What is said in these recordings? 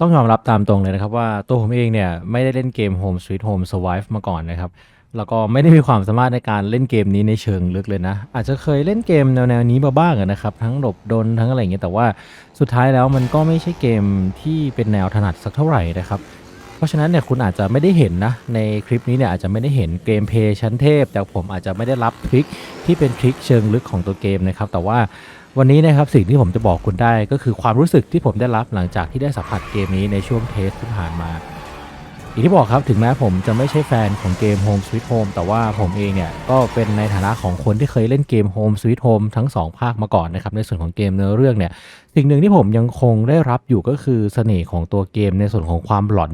ต้องยอมรับตามตรงเลยนะครับว่าตัวผมเองเนี่ยไม่ได้เล่นเกม Home Sweet Home Survive มาก่อนนะครับ แล้วก็ไม่ได้มีความสามารถในการเล่นเกมนี้ในเชิงลึกเลยนะ อาจจะเคยเล่นเกมแนวๆนี้มาบ้างนะครับ ทั้งหลบดนทั้งอะไรอย่างเงี้ยแต่ว่าสุดท้ายแล้วมันก็ไม่ใช่เกมที่เป็นแนวถนัดสักเท่าไหร่นะครับเพราะฉะนั้นเนี่ยคุณอาจจะไม่ได้เห็นนะในคลิปนี้เนี่ยอาจจะไม่ได้เห็นเกมเพย์ชั้นเทพจากผมอาจจะไม่ได้รับทริคที่เป็นทริคเชิงลึกของตัวเกมนะครับแต่ว่า วันนี้นะครับสิ่งที่ผมจะบอกคุณได้ก็คือความรู้สึกที่ผมได้รับหลังจากที่ได้สัมผัสเกมนี้ในช่วงเทสที่ผ่านมาอย่างที่บอกครับถึงแม้ผมจะไม่ใช่แฟนของเกม Home Sweet Home แต่ว่าผมเองเนี่ยก็เป็นในฐานะของคนที่เคยเล่นเกม Home Sweet Home ทั้ง 2 ภาคมาก่อนนะครับในส่วนของเกมเนื้อเรื่องเนี่ยสิ่งหนึ่งที่ผมยังคงได้รับอยู่ก็คือเสน่ห์ของตัวเกมในส่วนของความหลอน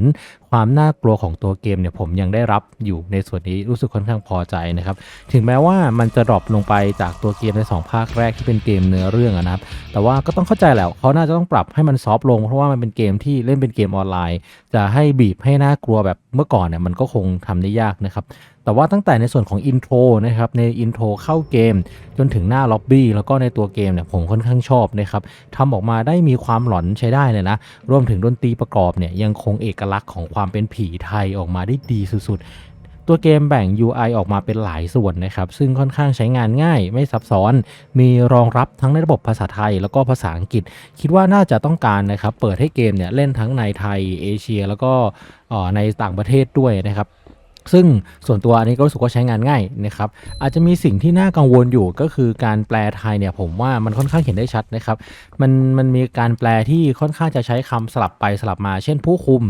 ความน่ากลัวของตัวเกมเนี่ยผมยังได้รับอยู่ในส่วนนี้รู้สึกค่อนข้างพอใจนะครับถึงแม้ว่ามันจะดรอปลงไปจากตัวเกมใน 2 ภาคแรกที่เป็นเกมเนื้อเรื่องนะครับแต่ว่าก็ต้องเข้าใจแหละเขาน่าจะต้องปรับให้มันซอฟต์ลง เพราะว่ามันเป็นเกมที่เล่นเป็นเกมออนไลน์ จะให้บีบให้น่ากลัวแบบเมื่อก่อนเนี่ยมันก็คงทำได้ยากนะครับ แต่ว่าตั้งแต่ในส่วนของอินโทรนะครับในอินโทรเข้าเกม จนถึงหน้าล็อบบี้แล้วก็ในตัวเกมเนี่ยผมค่อนข้างชอบนะครับทำออกมาได้มีความหลอนใช้ได้เลยนะ รวมถึงดนตรีประกอบเนี่ยยังคงเอกลักษณ์ของความเป็นผีไทยออกมาได้ดีสุดๆตัวเกมแบ่ง UI ออกมาเป็นหลายส่วนนะครับ ซึ่งค่อนข้างใช้งานง่าย ไม่ซับซ้อน มีรองรับทั้งในระบบภาษาไทย แล้วก็ภาษาอังกฤษ คิดว่าน่าจะต้องการนะครับ เปิดให้เกมเนี่ยเล่นทั้งในไทยเอเชีย แล้วก็ในต่างประเทศด้วยนะครับ ซึ่งส่วนตัวอันนี้ก็รู้สึกว่าใช้งานง่ายนะครับอาจจะมีสิ่งที่น่ากังวลอยู่ก็คือการแปลไทยเนี่ยผมว่ามันค่อนข้างเห็นได้ชัดนะครับมันมันมีการแปลที่ค่อนข้างจะใช้คำสลับไปสลับมา เช่นผู้คุม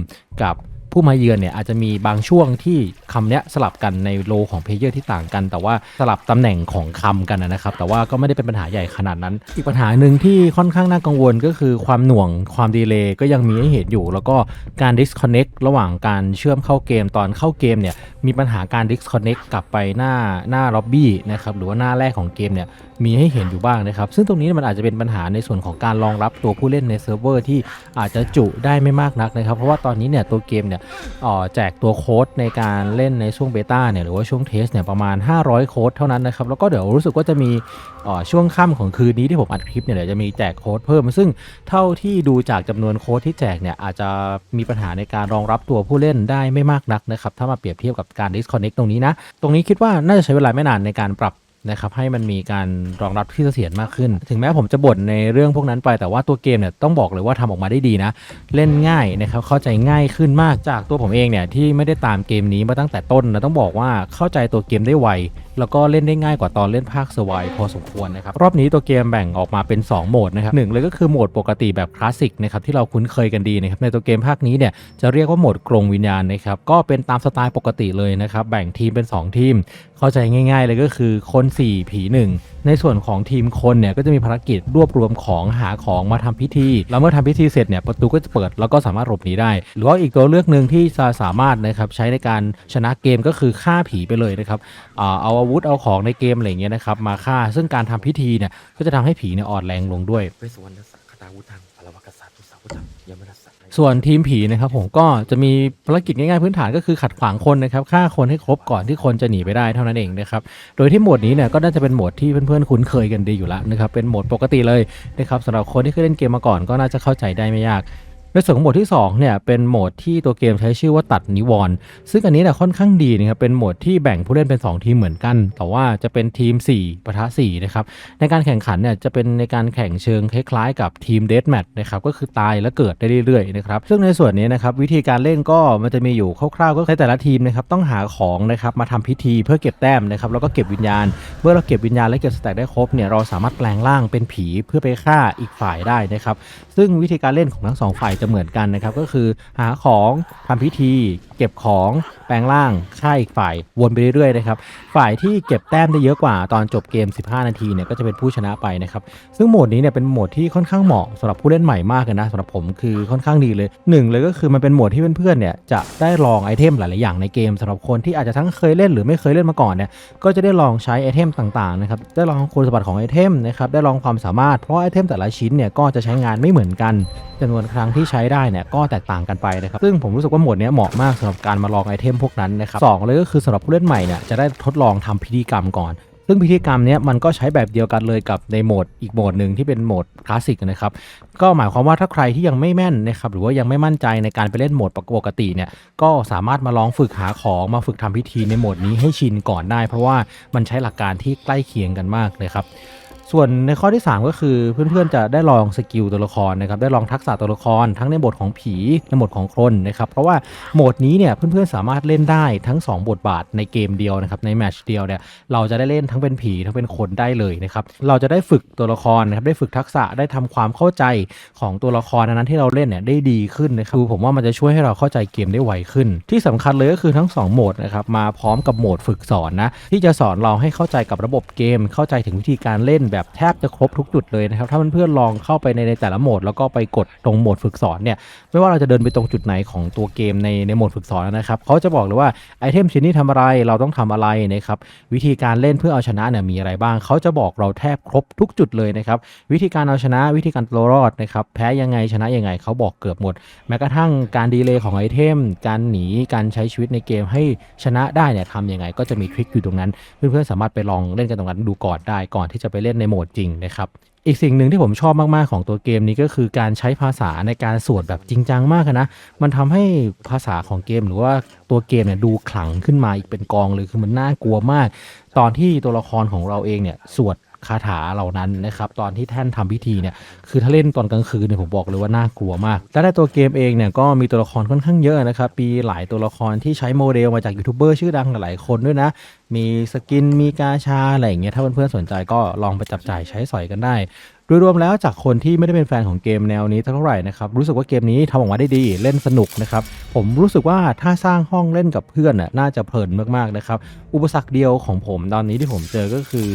กับ ผู้มาเยือนเนี่ยอาจจะมีบางช่วงที่คำเนี้ยสลับกันในโลของเพลเยอร์ที่ต่างกัน แต่ว่าสลับตำแหน่งของคำกันนะครับ แต่ว่าก็ไม่ได้เป็นปัญหาใหญ่ขนาดนั้น อีกปัญหาหนึ่งที่ค่อนข้างน่ากังวลก็คือความหน่วงความดีเลย์ก็ยังมีให้เห็นอยู่ แล้วก็การ disconnect ระหว่างการเชื่อมเข้าเกมตอนเข้าเกมเนี่ยมีปัญหาการ disconnect กลับไปหน้าหน้า lobby นะครับหรือว่าหน้าแรกของเกมเนี่ยมีให้เห็นอยู่บ้างนะครับ ซึ่งตรงนี้มันอาจจะเป็นปัญหาในส่วนของการรองรับตัวผู้เล่นในเซิร์ฟเวอร์ที่อาจจะจุได้ไม่มากนักนะครับ เพราะว่าตอนนี้เนี่ยตัวเกมเนี่ยเอ่อแจกตัวโค้ดในการเล่นในช่วงเบต้าเนี่ยหรือว่าช่วงเทสเนี่ยประมาณ 500 โค้ดเท่านั้นนะครับ แล้วก็เดี๋ยวรู้สึกว่าจะมีช่วงค่ำของคืนนี้ที่ผมอัดคลิปเนี่ยเดี๋ยวจะมีแจกโค้ดเพิ่ม ซึ่งเท่าที่ดูจากจำนวนโค้ดที่แจกเนี่ยอาจจะมีปัญหาในการรองรับตัวผู้เล่นได้ไม่มากนักนะครับถ้ามาเปรียบเทียบกับการ disconnect ตรงนี้นะตรงนี้คิดว่าน่าจะใช้เวลาไม่นานในการปรับ นะครับให้มันมีการรองรับที่เสถียรมากขึ้น ถึงแม้ผมจะบ่นในเรื่องพวกนั้นไปแต่ว่าตัวเกมเนี่ยต้องบอกเลยว่าทำออกมาได้ดีนะ เล่นง่ายนะครับเข้าใจง่ายขึ้นมากจากตัวผมเองเนี่ยที่ไม่ได้ตามเกมนี้มาตั้งแต่ต้นนะต้องบอกว่าเข้าใจตัวเกมได้ไวแล้วก็เล่นได้ง่ายกว่าตอนเล่นภาคสวายพอสมควรนะครับรอบนี้ตัวเกมแบ่งออกมาเป็น 2 โหมดนะครับหนึ่งเลยก็คือโหมดปกติแบบคลาสสิกนะครับที่เราคุ้นเคยกันดีนะครับในตัวเกมภาคนี้เนี่ยจะเรียกว่าโหมดกรงวิญญาณนะครับก็เป็นตามสไตล์ปกติเลยนะครับแบ่งทีมเป็น 2 ทีม เข้าใจง่าย ๆ เลยก็คือคน4 ผี 1 ในส่วนของทีมคนเนี่ยก็จะมีภารกิจรวบรวมของหาของมาทำพิธี แล้วเมื่อทำพิธีเสร็จเนี่ยประตูก็จะเปิดแล้วก็สามารถหลบหนีได้ หรือว่าอีกตัวเลือกหนึ่งที่จะสามารถนะครับใช้ในการชนะเกมก็คือฆ่าผีไปเลยนะครับอ่าเอาอาวุธเอาของในเกมอะไรอย่างเงี้ยนะครับมาฆ่าซึ่งการทำพิธีเนี่ยก็จะทำให้ผีเนี่ยอ่อนแรงลงด้วยเวสสุวรรณสักตาวุธัง ส่วนทีมผีนะครับผมก็จะมีภารกิจง่ายๆพื้นฐานก็คือขัดขวางคนนะครับฆ่าคนให้ครบก่อนที่คนจะหนีไปได้เท่านั้นเองนะครับโดยที่โหมดนี้เนี่ยก็น่าจะเป็นโหมดที่เพื่อนๆคุ้นเคยกันดีอยู่แล้วนะครับเป็นโหมดปกติเลยนะครับสำหรับคนที่เคยเล่นเกมมาก่อนก็น่าจะเข้าใจได้ไม่ยาก ในส่วนของโหมดที่2เนี่ยเป็นโหมดที่ตัวเกมใช้ชื่อว่าตัดนิวรณ์ซึ่งอันนี้เนี่ยค่อนข้างดีนะครับเป็นโหมดที่แบ่งผู้เล่นเป็น 2 ทีมเหมือนกัน แต่ว่าจะเป็นทีม4ปะทะ4นะครับในการแข่งขันเนี่ยจะเป็นในการแข่งเชิงคล้ายๆ กับทีมเด a แมทนะครับก็คือตายและเกิดได้เรื่อยๆนะครับซึ่งในส่วนนี้นะครับวิธีการเล่นก็มันจะมีอยู่คร่าวๆก็คือแต่ละทีมนะครับต้องหาของนะครับมาทำพิธีเพื่อเก็บแต้มนะครับแล้วก็เก็บวิญญาณ เมื่อเราเก็บวิญญาณและเก็บสแต็กได้ครบเนี่ยเราสามารถแปลงร่างเป็นผีเพื่อไปฆ่าอีกฝ่ายได้นะครับซึ่งวิธีการเล่นของทั้งสองฝ่ายจะเหมือนกันนะครับ ก็คือหาของทำพิธี เก็บของแปลงร่างฆ่อีกฝ่ายวนไปเรื่อยๆนะครับฝ่ายที่เก็บแต้มได้เยอะกว่าตอนจบเกม 15 นาทีเนี่ยก็จะเป็นผู้ชนะไปนะครับซึ่งโหมดนี้เนี่ยเป็นโหมดที่ค่อนข้างเหมาะสำหรับผู้เล่นใหม่มากเลยนะสำหรับผมคือค่อนข้างดีเลยหนึ่งเลยก็คือมันเป็นโหมดที่เพื่อนๆเนี่ยจะได้ลองไอเทมหลายๆอย่างในเกมสำหรับคนที่อาจจะทั้งเคยเล่นหรือไม่เคยเล่นมาก่อนเนี่ยก็จะได้ลองใช้ไอเทมต่างๆนะครับได้ลองคุณสมบัติของไอเทมนะครับได้ลองความสามารถเพราะไอเทมแต่ละชิ้นเนี่ยก็จะใช้งานไม่เหมือนกันจำนวนครั้งที่ใช้ได้เนี่ยก็แตกต่างกันไปนะครับซึ่งผมรู้สึกว่าโหมดนี้เหมาะมากสำหรับการมาลองไอเทมพวกนั้นนะครับสองเลยก็คือสำหรับผู้เล่นใหม่เนี่ยจะได้ทดลองทำพิธีกรรมก่อนซึ่งพิธีกรรมเนี้ยมันก็ใช้แบบเดียวกันเลยกับในโหมดอีกโหมดหนึ่งที่เป็นโหมดคลาสสิกนะครับ ก็หมายความว่าถ้าใครที่ยังไม่แม่นนะครับหรือว่ายังไม่มั่นใจในการไปเล่นโหมดปกติเนี่ยก็สามารถมาลองฝึกหาของมาฝึกทำพิธีในโหมดนี้ให้ชินก่อนได้ เพราะว่ามันใช้หลักการที่ใกล้เคียงกันมากเลยครับ ส่วนในข้อที่ 3 ก็คือเพื่อนๆจะได้ลองสกิลตัวละครนะครับได้ลองทักษะตัวละคร ทั้งในบทของผีในบทของคนนะครับเพราะว่าโหมดนี้เนี่ยเพื่อนๆสามารถเล่นได้ทั้ง 2 บทบาทในเกมเดียวนะครับในแมชเดียวเนี่ยเราจะได้เล่นทั้งเป็นผีทั้งเป็นคนได้เลยนะครับเราจะได้ฝึกตัวละครนะครับได้ฝึกทักษะได้ทำความเข้าใจของตัวละครนั้นที่เราเล่นเนี่ยได้ดีขึ้นนะครับคือผมว่ามันจะช่วยให้เราเข้าใจเกมได้ไวขึ้น ที่สำคัญเลยก็คือทั้งสองโหมดนะครับมาพร้อมกับโหมดฝึกสอนนะที่จะสอนเราให้เข้าใจกับระบบเกม เข้าใจถึงวิธีการเล่นแบบแทบจะครบทุกจุดเลยนะครับ ถ้าเพื่อนๆลองเข้าไปในแต่ละโหมด แล้วก็ไปกดตรงโหมดฝึกสอนเนี่ยไม่ว่าเราจะเดินไปตรงจุดไหนของตัวเกมในในโหมดฝึกสอนนะครับเขาจะบอกเลยว่าไอเทมชิ้นนี้ทำอะไรเราต้องทำอะไรนะครับวิธีการเล่นเพื่อเอาชนะเนี่ยมีอะไรบ้างเขาจะบอกเราแทบครบทุกจุดเลยนะครับวิธีการเอาชนะวิธีการตัวรอดนะครับแพ้ยังไงชนะยังไงเขาบอกเกือบหมด แม้กระทั่งการดีเลย์ของไอเทม การหนีการใช้ชีวิตในเกมให้ชนะได้เนี่ยทำยังไงก็จะมีทริคอยู่ตรงนั้น เพื่อนๆสามารถไปลองเล่นกันตรงนั้นดูก่อนได้ก่อนที่จะไปเล่นในโหมดจริงนะครับอีกสิ่งหนึ่งที่ผมชอบมาก ๆ ของตัวเกมนี้ก็คือการใช้ภาษาในการสวดแบบจริงจังมากนะ มันทำให้ภาษาของเกมหรือว่าตัวเกมเนี่ยดูขลังขึ้นมาอีกเป็นกองเลยคือมันน่ากลัวมาก ตอนที่ตัวละครของเราเองเนี่ยสวด คาถาเหล่านั้นนะครับตอนที่แท่นทำพิธีเนี่ยคือถ้าเล่นตอนกลางคืนเนี่ยผมบอกเลยว่าน่ากลัวมาก และในตัวเกมเองเนี่ยก็มีตัวละครค่อนข้างเยอะนะครับมีหลายตัวละครที่ใช้โมเดลมาจากยูทูบเบอร์ชื่อดังหลายคนด้วยนะ มีสกินมีกาชาอะไรอย่างเงี้ยถ้าเพื่อนๆสนใจก็ลองไปจับจ่ายใช้สอยกันได้โดยรวมแล้วจากคนที่ไม่ได้เป็นแฟนของเกมแนวนี้เท่าไหร่นะครับรู้สึกว่าเกมนี้ทำออกมาได้ดีเล่นสนุกนะครับผมรู้สึกว่าถ้าสร้างห้องเล่นกับเพื่อนน่ะน่าจะเพลินมากๆนะครับอุปสรรคเดียวของผมตอนนี้ที่ผมเจอก็คือ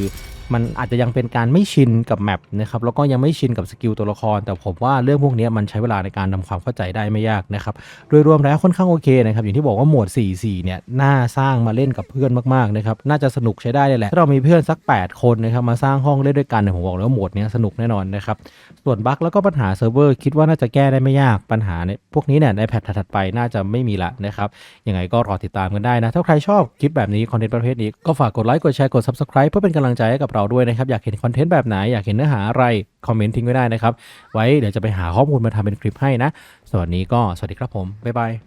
มันอาจจะยังเป็นการไม่ชินกับแมปนะครับแล้วก็ยังไม่ชินกับสกิลตัวละคร แต่ผมว่าเรื่องพวกนี้มันใช้เวลาในการทำความเข้าใจได้ไม่ยากนะครับโดยรวมแล้วค่อนข้างโอเคนะครับอย่างที่บอกว่าโหมด 4-4 เนี่ยน่าสร้างมาเล่นกับเพื่อนมากๆนะครับน่าจะสนุกใช้ได้เลยแหละถ้าเรามีเพื่อนสัก 8 คนนะครับมาสร้างห้องเล่นด้วยกันเนี่ยผมบอกเลยว่าโหมดนี้สนุกแน่นอนนะครับส่วนบั๊กแล้วก็ปัญหาเซิร์ฟเวอร์คิดว่าน่าจะแก้ได้ไม่ยากปัญหาเนี่ยพวกนี้เนี่ยในแพทถัดๆไปน่าจะไม่มีละนะครับยังไงก็รอติดตามกันได้นะถ้าใครชอบคลิปแบบนี้คอนเทนต์ประเภทนี้ก็ฝากกดไลค์กดแชร์กด subscribe เพื่อเป็นกำลังใจให้กับเราด้วยนะครับ อยากเห็นคอนเทนต์แบบไหน อยากเห็นเนื้อหาอะไร คอมเมนต์ทิ้งไว้ได้นะครับ ไว้เดี๋ยวจะไปหาข้อมูลมาทำเป็นคลิปให้นะสวัสดีก็สวัสดีครับผมบ๊ายบาย